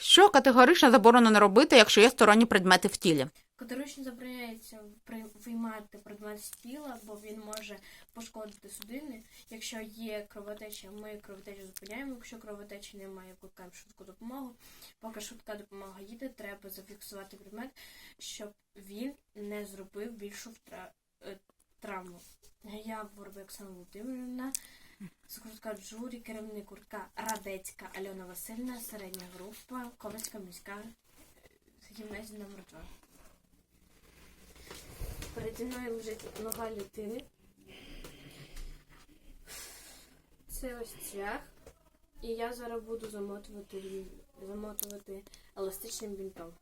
Що категорично заборонено робити, якщо є сторонні предмети в тілі? Категорично забороняється при- виймати предмет з тіла, бо він може пошкодити судини. Якщо є кровотеча, ми кровотечу зупиняємо. Якщо кровотечі немає, викликаємо швидку допомогу. Поки швидка допомога їде, треба зафіксувати предмет, щоб він не зробив більшу втра... е, травму. Я Воробик Оксана Володимирівна, Скрутка Джурі, керівник гуртка Радецька Альона Васильівна, середня група, Ковальська міська гімназія номер 2. Переді мною лежить нога людини. Це ось цвях. І я зараз буду замотувати, замотувати еластичним бінтом.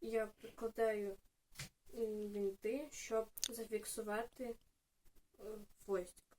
я прикладаю вінти, щоб зафіксувати е, хвост.